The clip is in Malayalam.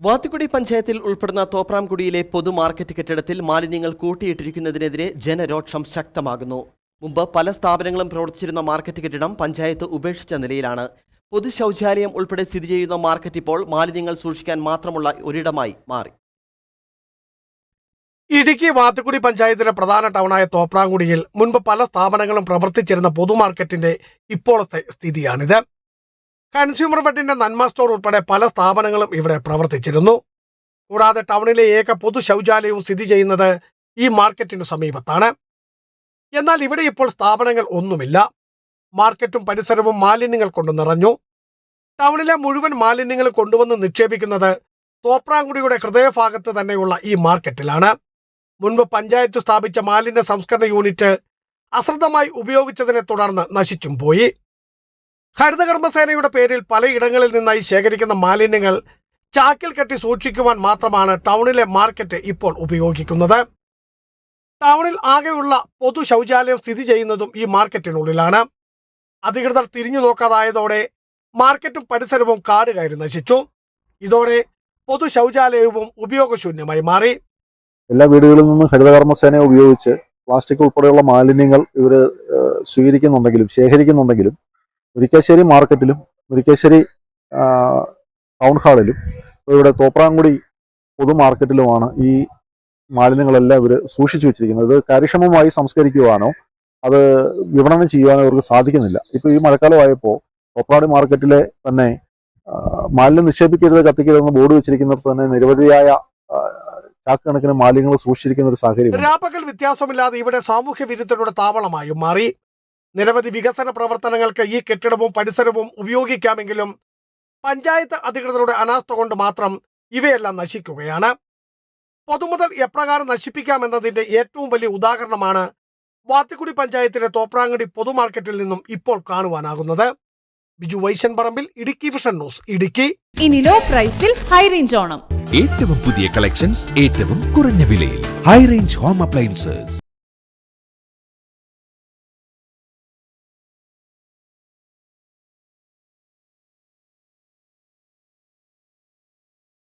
വാത്തുക്കുടി പഞ്ചായത്തിൽ ഉൾപ്പെടുന്ന തോപ്രാംകുടിയിലെ പൊതുമാർക്കറ്റ് കെട്ടിടത്തിൽ മാലിന്യങ്ങൾ കൂട്ടിയിട്ടിരിക്കുന്നതിനെതിരെ ജനരോക്ഷം ശക്തമാകുന്നു. മുമ്പ് പല സ്ഥാപനങ്ങളും പ്രവർത്തിച്ചിരുന്ന മാർക്കറ്റ് കെട്ടിടം പഞ്ചായത്ത് ഉപേക്ഷിച്ച നിലയിലാണ്. പൊതു ശൗചാലയം ഉൾപ്പെടെ സ്ഥിതി ചെയ്യുന്ന മാർക്കറ്റ് ഇപ്പോൾ മാലിന്യങ്ങൾ സൂക്ഷിക്കാൻ മാത്രമുള്ള ഒരിടമായി മാറി. ഇടുക്കി വാത്തുക്കുടി പഞ്ചായത്തിലെ പ്രധാന ടൗണായ തോപ്രാംകുടിയിൽ മുൻപ് പല സ്ഥാപനങ്ങളും പ്രവർത്തിച്ചിരുന്ന പൊതുമാർക്കറ്റിന്റെ ഇപ്പോഴത്തെ സ്ഥിതിയാണിത്. കൺസ്യൂമർ ഫെഡിന്റെ നന്മ സ്റ്റോർ ഉൾപ്പെടെ പല സ്ഥാപനങ്ങളും ഇവിടെ പ്രവർത്തിച്ചിരുന്നു. കൂടാതെ ടൗണിലെ ഏക പൊതു ശൗചാലയവും സ്ഥിതി ചെയ്യുന്നത് ഈ മാർക്കറ്റിന് സമീപത്താണ്. എന്നാൽ ഇവിടെ ഇപ്പോൾ സ്ഥാപനങ്ങൾ ഒന്നുമില്ല. മാർക്കറ്റും പരിസരവും മാലിന്യങ്ങൾ കൊണ്ട് നിറഞ്ഞു. ടൗണിലെ മുഴുവൻ മാലിന്യങ്ങൾ കൊണ്ടുവന്ന് നിക്ഷേപിക്കുന്നത് തോപ്രാങ്കുടിയുടെ ഹൃദയഭാഗത്ത് തന്നെയുള്ള ഈ മാർക്കറ്റിലാണ്. മുൻപ് പഞ്ചായത്ത് സ്ഥാപിച്ച മാലിന്യ സംസ്കരണ യൂണിറ്റ് അശ്രദ്ധമായി ഉപയോഗിച്ചതിനെ തുടർന്ന് നശിച്ചും പോയി. ഹരിതകർമ്മസേനയുടെ പേരിൽ പലയിടങ്ങളിൽ നിന്നായി ശേഖരിക്കുന്ന മാലിന്യങ്ങൾ ചാക്കിൽ കെട്ടി സൂക്ഷിക്കുവാൻ മാത്രമാണ് ടൗണിലെ മാർക്കറ്റ് ഇപ്പോൾ ഉപയോഗിക്കുന്നത്. ടൗണിൽ ആകെയുള്ള പൊതു ശൗചാലയം സ്ഥിതി ചെയ്യുന്നതും ഈ മാർക്കറ്റിനുള്ളിലാണ്. അധികൃതർ തിരിഞ്ഞു നോക്കാതായതോടെ മാർക്കറ്റും പരിസരവും കാട് കയറി നശിച്ചു. ഇതോടെ പൊതു ശൗചാലയവും ഉപയോഗശൂന്യമായി മാറി. എല്ലാ വീടുകളിൽ നിന്നും ഹരിതകർമ്മസേനയെ ഉപയോഗിച്ച് പ്ലാസ്റ്റിക് ഉൾപ്പെടെയുള്ള മാലിന്യങ്ങൾ ഇവർ സ്വീകരിക്കുന്നുണ്ടെങ്കിലും ശേഖരിക്കുന്നുണ്ടെങ്കിലും മുരിക്കാശ്ശേരി മാർക്കറ്റിലും മുരിക്കാശ്ശേരി ടൗൺ ഹാളിലും ഇവിടെ തോപ്രാങ്കുടി പൊതു മാർക്കറ്റിലുമാണ് ഈ മാലിന്യങ്ങളെല്ലാം ഇവർ സൂക്ഷിച്ചു വെച്ചിരിക്കുന്നത്. കാര്യക്ഷമമായി സംസ്കരിക്കുവാനോ അത് വിപണനം ചെയ്യുവാനോ ഇവർക്ക് സാധിക്കുന്നില്ല. ഇപ്പോൾ ഈ മഴക്കാലമായപ്പോൾ തോപ്രാടി മാർക്കറ്റിലെ തന്നെ മാലിന്യം നിക്ഷേപിക്കരുത് കത്തിക്കരുതെന്ന് ബോർഡ് വെച്ചിരിക്കുന്നിടത്ത് തന്നെ നിരവധിയായ ചാക്ക് മാലിന്യങ്ങൾ സൂക്ഷിച്ചിരിക്കുന്ന ഒരു സാഹചര്യം രാപ്പകൽ വ്യത്യാസമില്ലാതെ ഇവിടെ സാമൂഹ്യ വിരുദ്ധരുടെ താവളമായും മാറി. നിരവധി വികസന പ്രവർത്തനങ്ങൾക്ക് ഈ കെട്ടിടവും പരിസരവും ഉപയോഗിക്കാമെങ്കിലും പഞ്ചായത്ത് അധികൃതരുടെ അനാസ്ഥ കൊണ്ട് മാത്രം ഇവയെല്ലാം നശിക്കുകയാണ്. പൊതുമുതൽ എപ്രകാരം നശിപ്പിക്കാമെന്നതിന്റെ ഏറ്റവും വലിയ ഉദാഹരണമാണ് വാത്തിക്കുടി പഞ്ചായത്തിലെ തോപ്രാങ്കടി പൊതുമാർക്കറ്റിൽ നിന്നും ഇപ്പോൾ കാണുവാനാകുന്നത്. Biju Vaishan Parambil Idukki vision news Idukki. ഇനി ലോ പ്രൈസിൽ ഹൈ റേഞ്ച് ഓണം. ഏറ്റവും പുതിയ കളക്ഷൻസ് ഏറ്റവും കുറഞ്ഞ വിലയിൽ. High range home appliances